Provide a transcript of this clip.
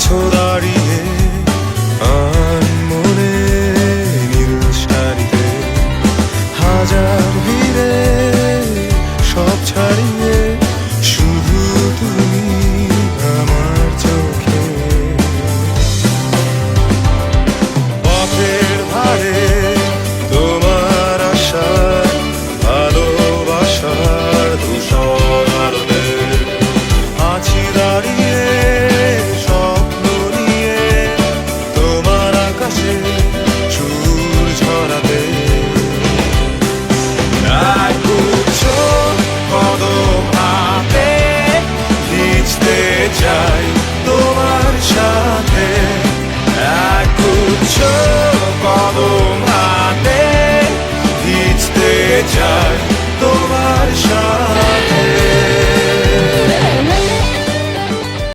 আছো দাঁড়িয়ে আর মনে নীল শাড়িতে হাজার ভিড়ে সব ছাড়িয়ে Just.